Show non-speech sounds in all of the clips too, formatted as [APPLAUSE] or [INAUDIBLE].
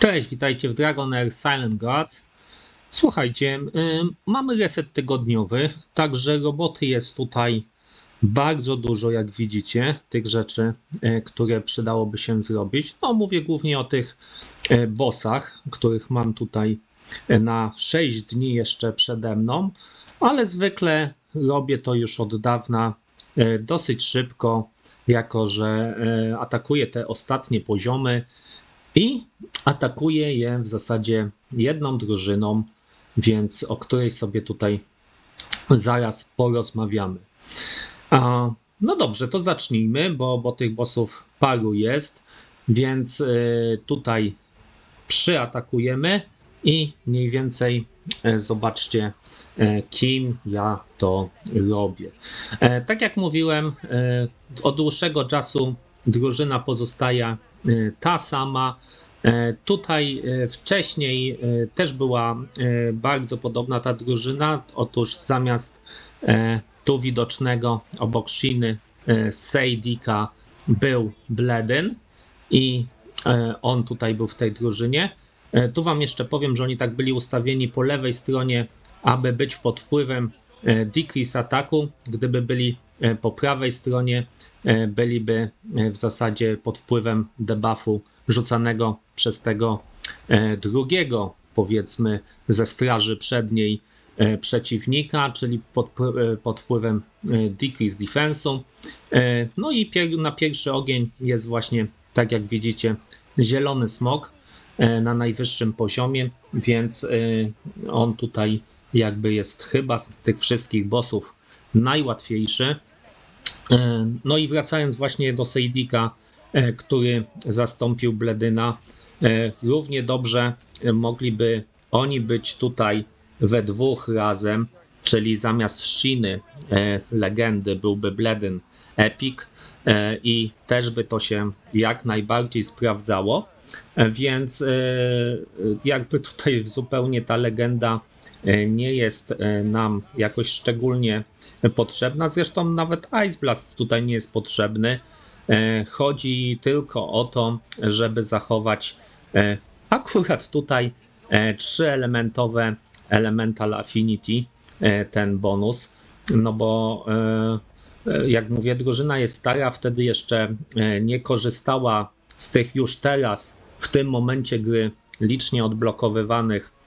Cześć, witajcie w Dragon Air Silent Guards. Słuchajcie, ym, mamy reset tygodniowy, także roboty jest tutaj bardzo dużo, jak widzicie, tych rzeczy, e, które przydałoby się zrobić. No, mówię głównie o tych e, bossach, których mam tutaj e, na 6 dni jeszcze przede mną, ale zwykle robię to już od dawna e, dosyć szybko, jako że e, atakuję te ostatnie poziomy i atakuje je w zasadzie jedną drużyną, więc o której sobie tutaj zaraz porozmawiamy. No dobrze, to zacznijmy, bo, bo tych bossów paru jest, więc y, tutaj przyatakujemy i mniej więcej e, zobaczcie, e, kim ja to robię. E, Tak jak mówiłem, od dłuższego czasu drużyna pozostaje ta sama. E, Tutaj e, wcześniej e, też była bardzo podobna ta drużyna. Otóż zamiast tu widocznego obok Shiny e, Seidika był Bledyn i on tutaj był w tej drużynie. Tu wam jeszcze powiem, że oni tak byli ustawieni po lewej stronie, aby być pod wpływem decrease ataku. Gdyby byli po prawej stronie, byliby e, w zasadzie pod wpływem debuffu rzucanego przez tego e, drugiego, powiedzmy, ze straży przedniej e, przeciwnika, czyli pod, e, pod wpływem e, decrease defense'u. E, No i pier- na pierwszy ogień jest właśnie, tak jak widzicie, zielony smok e, na najwyższym poziomie, więc e, on tutaj jakby jest chyba z tych wszystkich bossów najłatwiejszy. E, No i wracając właśnie do Sejdika, e, który zastąpił Bledyna, e, równie dobrze mogliby oni być tutaj we dwóch razem, czyli zamiast Shiny legendy byłby Bledyn Epic i też by to się jak najbardziej sprawdzało. Więc jakby tutaj zupełnie ta legenda nie jest e, nam jakoś szczególnie potrzebna. Zresztą nawet Ice Blast tutaj nie jest potrzebny. E, Chodzi tylko o to, żeby zachować e, akurat tutaj e, trzyelementowe Elemental Affinity, e, ten bonus. No bo e, e, jak mówię, drużyna jest stara, wtedy jeszcze e, nie korzystała z tych już teraz, w tym momencie gry, licznie odblokowywanych e,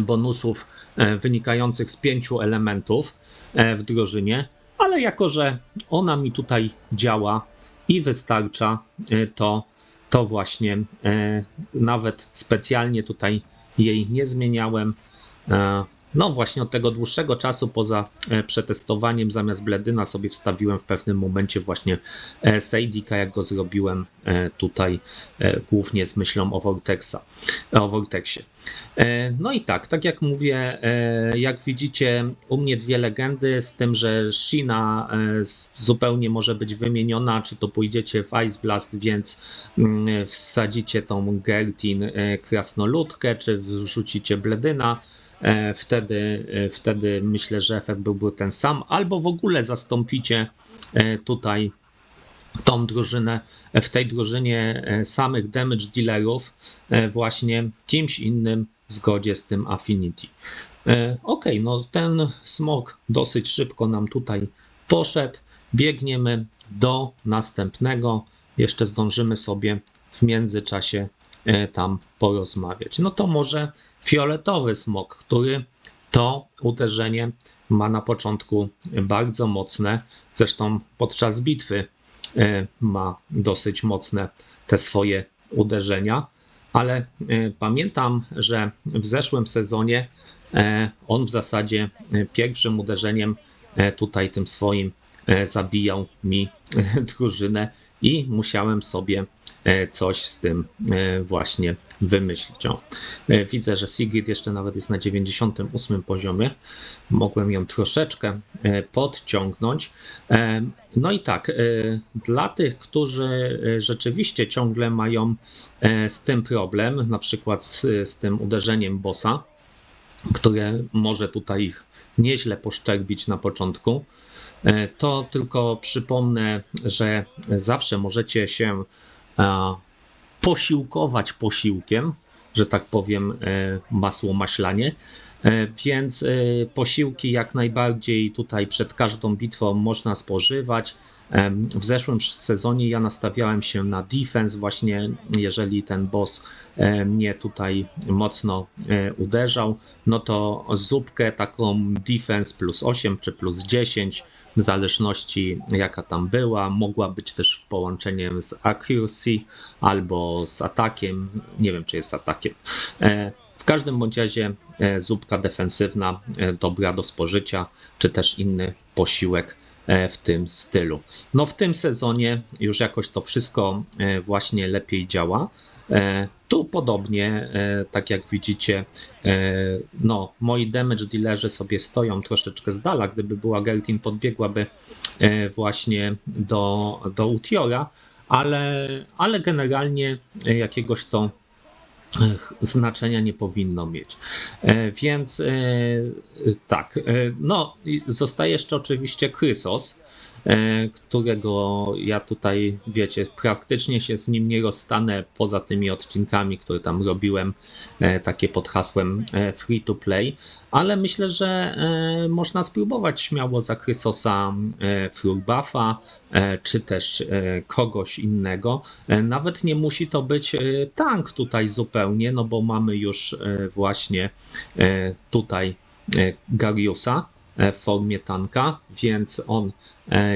bonusów e, wynikających z pięciu elementów e, w drużynie, ale jako, że ona mi tutaj działa i wystarcza, e, to, to właśnie nawet specjalnie tutaj jej nie zmieniałem. No właśnie od tego dłuższego czasu poza e, przetestowaniem zamiast Bledyna sobie wstawiłem w pewnym momencie właśnie e, Seidika, jak go zrobiłem e, tutaj głównie z myślą o Vortexa, o Vortexie. No i tak, tak jak mówię, jak widzicie u mnie dwie legendy, z tym, że Shina zupełnie może być wymieniona, czy to pójdziecie w Ice Blast, więc mm, wsadzicie tą Gertin krasnoludkę, czy wrzucicie Bledyna, wtedy, e, wtedy myślę, że efekt byłby ten sam, albo w ogóle zastąpicie e, tutaj tą drużynę, w tej drużynie e, samych damage dealerów e, właśnie kimś innym w zgodzie z tym Affinity. E, Ok, no ten smok dosyć szybko nam tutaj poszedł. Biegniemy do następnego. Jeszcze zdążymy sobie w międzyczasie e, tam porozmawiać. No to może fioletowy smok, który to uderzenie ma na początku bardzo mocne. Zresztą podczas bitwy e, ma dosyć mocne te swoje uderzenia, ale e, pamiętam, że w zeszłym sezonie on w zasadzie pierwszym uderzeniem tutaj tym swoim zabijał mi drużynę i musiałem sobie e, coś z tym e, właśnie wymyślić. O, e, Widzę, że Sigrid jeszcze nawet jest na 98 poziomie. Mogłem ją troszeczkę podciągnąć. No i tak, dla tych, którzy rzeczywiście ciągle mają z tym problem, na przykład z, z tym uderzeniem bossa, które może tutaj ich nieźle poszczerbić na początku, to tylko przypomnę, że zawsze możecie się e, posiłkować posiłkiem, że tak powiem, masło maślanie. Więc posiłki jak najbardziej tutaj przed każdą bitwą można spożywać. W zeszłym sezonie ja nastawiałem się na defense, właśnie jeżeli ten boss mnie tutaj mocno e, uderzał, no to zupkę taką defense plus 8 czy plus 10, w zależności jaka tam była, mogła być też w połączeniu z accuracy albo z atakiem, nie wiem czy jest atakiem. E, w każdym bądź razie e, zupka defensywna, dobra do spożycia, czy też inny posiłek w tym stylu. No w tym sezonie już jakoś to wszystko e, właśnie lepiej działa. E, tu podobnie, tak jak widzicie, no, moi damage dealerzy sobie stoją troszeczkę z dala. Gdyby była Gertin, podbiegłaby właśnie do, do Utiora, ale, ale generalnie jakiegoś to znaczenia nie powinno mieć. E, więc e, tak, e, no zostaje jeszcze oczywiście Krysos, którego ja tutaj, wiecie, praktycznie się z nim nie rozstanę poza tymi odcinkami, które tam robiłem, takie pod hasłem free to play, ale myślę, że można spróbować śmiało za Krysosa Frugbuffa, E, czy też e, kogoś innego. E, nawet nie musi to być tank tutaj zupełnie, no bo mamy już właśnie tutaj Gariusa w formie tanka, więc on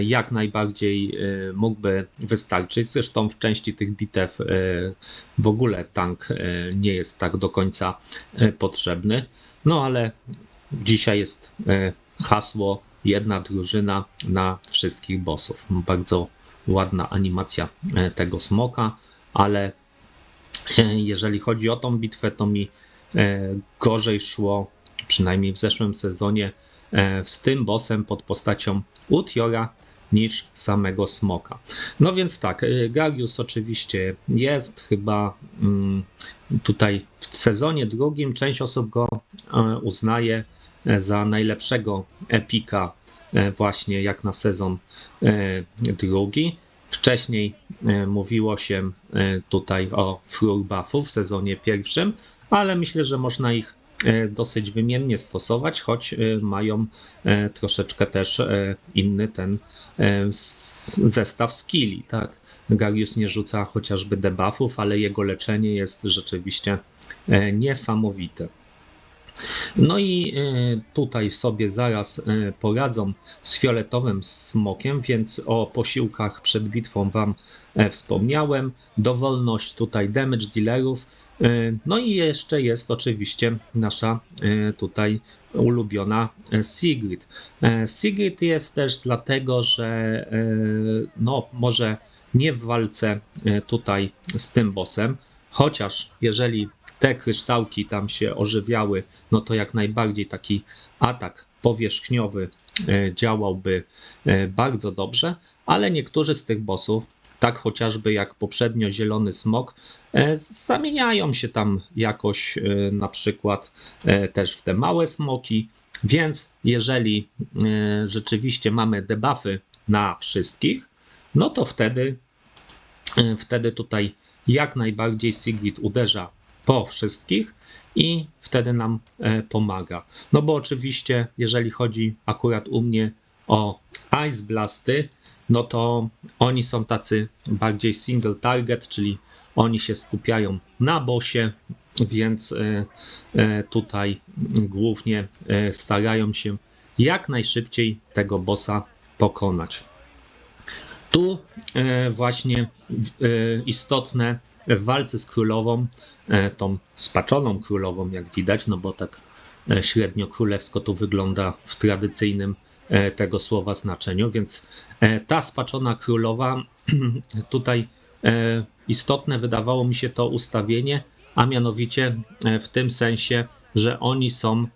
jak najbardziej mógłby wystarczyć. Zresztą w części tych bitew w ogóle tank nie jest tak do końca potrzebny. No ale dzisiaj jest hasło jedna drużyna na wszystkich bossów. Bardzo ładna animacja e, tego smoka, ale e, jeżeli chodzi o tą bitwę, to mi e, gorzej szło, przynajmniej w zeszłym sezonie, z tym bossem pod postacią Utiora niż samego smoka. No więc tak, Garius oczywiście jest chyba mm, tutaj w sezonie drugim. Część osób go uznaje za najlepszego epika e, właśnie jak na sezon e, drugi. Wcześniej e, mówiło się tutaj o Flur Buffu w sezonie pierwszym, ale myślę, że można ich dosyć wymiennie stosować, choć mają troszeczkę też inny ten zestaw skilli, tak. Garius nie rzuca chociażby debuffów, ale jego leczenie jest rzeczywiście niesamowite. No i e, tutaj sobie zaraz e, poradzą z fioletowym smokiem, więc o posiłkach przed bitwą Wam e, wspomniałem. Dowolność tutaj damage dealerów. No i jeszcze jest oczywiście nasza tutaj ulubiona Sigrid. Sigrid jest też dlatego, że no może nie w walce tutaj z tym bossem, chociaż jeżeli te kryształki tam się ożywiały, no to jak najbardziej taki atak powierzchniowy e, działałby e, bardzo dobrze, ale niektórzy z tych bossów, tak chociażby jak poprzednio zielony smok, e, zamieniają się tam jakoś na przykład też w te małe smoki, więc jeżeli rzeczywiście mamy debuffy na wszystkich, no to wtedy, wtedy tutaj jak najbardziej Sigrid uderza po wszystkich i wtedy nam e, pomaga. No bo oczywiście, jeżeli chodzi akurat u mnie o Ice Blasty, no to oni są tacy bardziej single target, czyli oni się skupiają na bosie, więc e, e, tutaj głównie starają się jak najszybciej tego bossa pokonać. Tu właśnie istotne w walce z królową E, tą spaczoną królową, jak widać, no bo tak e, średnio królewsko to wygląda w tradycyjnym e, tego słowa znaczeniu, więc ta spaczona królowa, [CLEARS THROAT] tutaj istotne wydawało mi się to ustawienie, a mianowicie w tym sensie, że oni są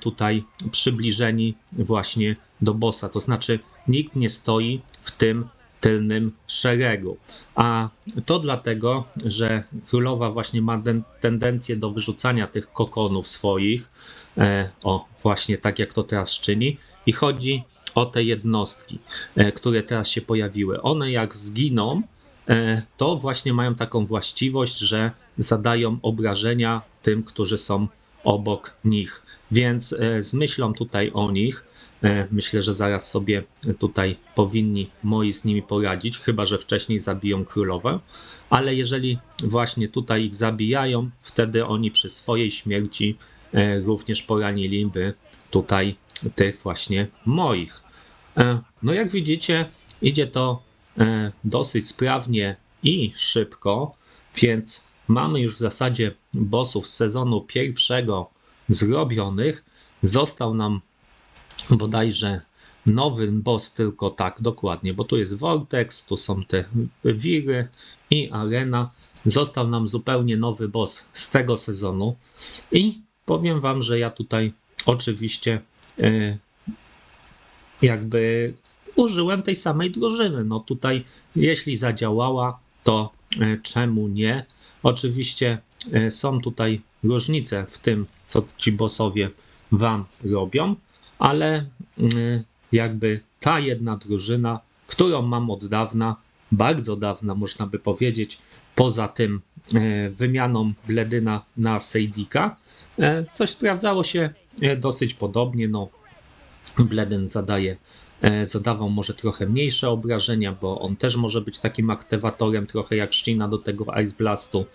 tutaj przybliżeni właśnie do bossa, to znaczy nikt nie stoi w tym tylnym szeregu. A to dlatego, że królowa właśnie ma tendencję do wyrzucania tych kokonów swoich, e, o właśnie tak jak to teraz czyni, i chodzi o te jednostki, e, które teraz się pojawiły. One jak zginą, e, to właśnie mają taką właściwość, że zadają obrażenia tym, którzy są obok nich. Więc e, z myślą tutaj o nich, myślę, że zaraz sobie tutaj powinni moi z nimi poradzić, chyba że wcześniej zabiją królowę. Ale jeżeli właśnie tutaj ich zabijają, wtedy oni przy swojej śmierci również poraniliby tutaj tych właśnie moich. E, No jak widzicie, idzie to e, dosyć sprawnie i szybko, więc mamy już w zasadzie bossów z sezonu pierwszego zrobionych. Został nam bodajże nowy boss tylko tak dokładnie, bo tu jest Vortex, tu są te wiry i arena. Został nam zupełnie nowy boss z tego sezonu i powiem wam, że ja tutaj oczywiście e, jakby użyłem tej samej drużyny. No tutaj, jeśli zadziałała, to e, czemu nie? Oczywiście e, są tutaj różnice w tym, co ci bossowie wam robią, ale jakby ta jedna drużyna, którą mam od dawna, bardzo dawna można by powiedzieć, poza tym wymianą Bledyna na Sejdika, coś sprawdzało się dosyć podobnie. No, Bledyn zadaje, e, zadawał może trochę mniejsze obrażenia, bo on też może być takim aktywatorem, trochę jak Shina do tego Ice Blastu.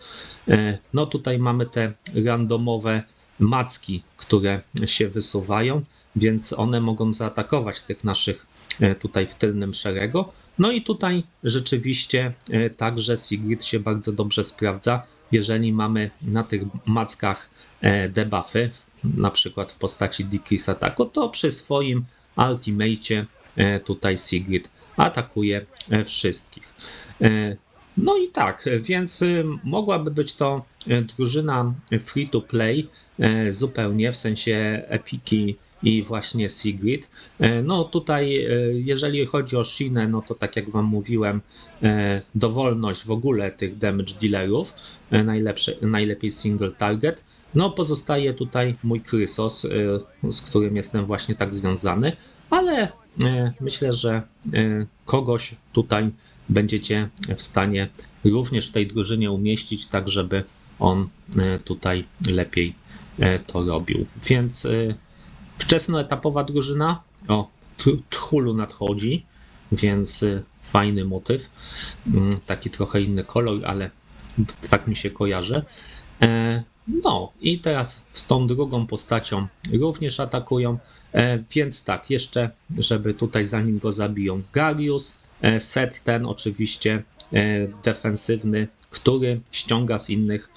E, No tutaj mamy te randomowe macki, które się wysuwają, więc one mogą zaatakować tych naszych e, tutaj w tylnym szeregu. No i tutaj rzeczywiście e, także Sigrid się bardzo dobrze sprawdza, jeżeli mamy na tych mackach e, debuffy, na przykład w postaci Decrease ataku, to przy swoim ultimate e, tutaj Sigrid atakuje e, wszystkich. E, No i tak, więc e, mogłaby być to drużyna free to play zupełnie, w sensie Epiki i właśnie Sigrid. No tutaj, jeżeli chodzi o Shinę, no to tak jak Wam mówiłem, dowolność w ogóle tych damage dealerów, najlepsze, najlepiej single target. No pozostaje tutaj mój Krysos, e, z którym jestem właśnie tak związany, ale e, myślę, że e, kogoś tutaj będziecie w stanie również w tej drużynie umieścić, tak żeby on e, tutaj lepiej e, to robił. Więc e, wczesnoetapowa drużyna, o, Tchulu nadchodzi, więc y, fajny motyw. Mm, Taki trochę inny kolor, ale tak mi się kojarzy. No i teraz z tą drugą postacią również atakują. E, Więc tak, jeszcze, żeby tutaj zanim go zabiją, Garius, e, set ten oczywiście e, defensywny, który ściąga z innych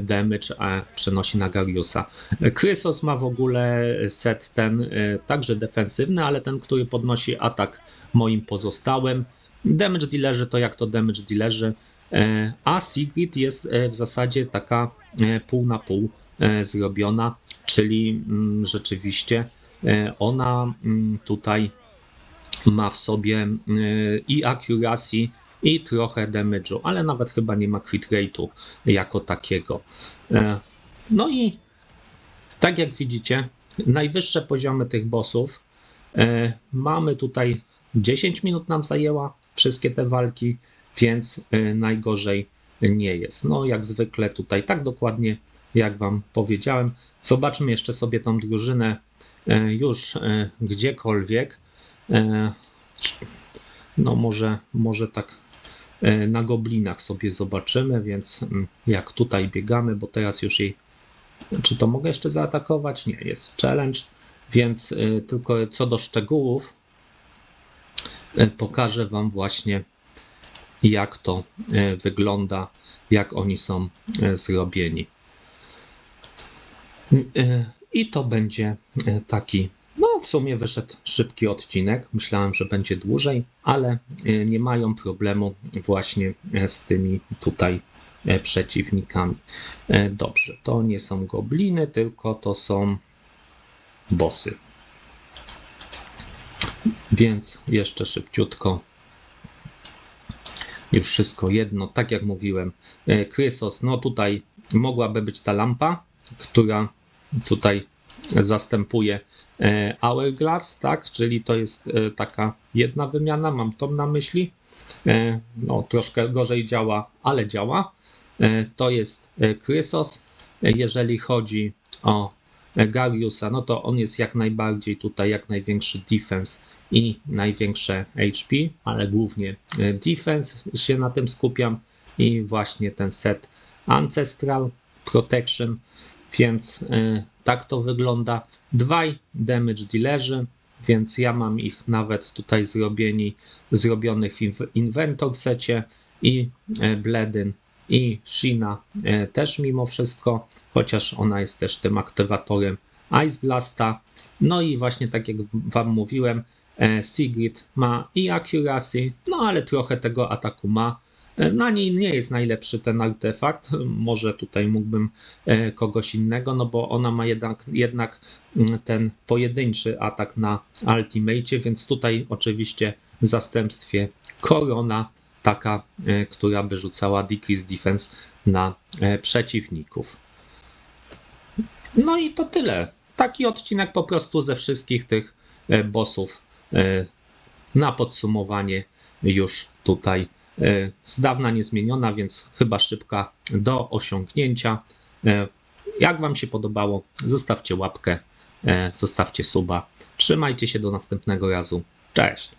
damage, a przenosi na Gariusa. Krysos ma w ogóle set ten także defensywny, ale ten, który podnosi atak moim pozostałym. Damage dealerzy to jak to damage dealerzy, a Sigrid jest e, w zasadzie taka e, pół na pół e, zrobiona, czyli mm, rzeczywiście e, ona mm, tutaj ma w sobie e, i accuracy, i trochę damage'u, ale nawet chyba nie ma crit rate'u jako takiego. E, No i tak jak widzicie, najwyższe poziomy tych bossów e, mamy tutaj 10 minut nam zajęła wszystkie te walki, więc e, najgorzej nie jest. No jak zwykle tutaj tak dokładnie jak wam powiedziałem. Zobaczmy jeszcze sobie tą drużynę e, już e, gdziekolwiek. No może, może tak na goblinach sobie zobaczymy, więc mm, jak tutaj biegamy, bo teraz już jej czy to mogę jeszcze zaatakować? Nie, jest challenge, więc y, tylko co do szczegółów y, pokażę Wam właśnie jak to y, wygląda, jak oni są y, zrobieni. Y, I to będzie taki, no w sumie wyszedł szybki odcinek. Myślałem, że będzie dłużej, ale nie mają problemu właśnie z tymi tutaj e, przeciwnikami. E, Dobrze, to nie są gobliny, tylko to są bossy. Więc jeszcze szybciutko. Już wszystko jedno, tak jak mówiłem. E, Krysos, no tutaj mogłaby być ta lampa, która tutaj zastępuje e, Hourglass, tak? Czyli to jest e, taka jedna wymiana, mam to na myśli. e, no, troszkę gorzej działa, ale działa. E, To jest e, Krysos. E, Jeżeli chodzi o e, Gariusa, no to on jest jak najbardziej tutaj, jak największy defense i największe HP, ale głównie e, defense się na tym skupiam i właśnie ten set Ancestral Protection, więc y, tak to wygląda. Dwaj damage dealerzy, więc ja mam ich nawet tutaj zrobieni, zrobionych w inventor secie i e, Bledyn i Shina e, też mimo wszystko, chociaż ona jest też tym aktywatorem Ice Blasta. No i właśnie tak jak wam mówiłem, e, Sigrid ma i accuracy, no ale trochę tego ataku ma. E, Na niej nie jest najlepszy ten artefakt. Może tutaj mógłbym e, kogoś innego, no bo ona ma jednak, jednak mm, ten pojedynczy atak na ultimate, więc tutaj oczywiście w zastępstwie korona, taka, e, która by rzucała decrease defense na e, przeciwników. No i to tyle. Taki odcinek po prostu ze wszystkich tych e, bossów e, na podsumowanie już tutaj e, z dawna niezmieniona, więc chyba szybka do osiągnięcia. E, Jak Wam się podobało, zostawcie łapkę, e, zostawcie suba. Trzymajcie się do następnego razu. Cześć!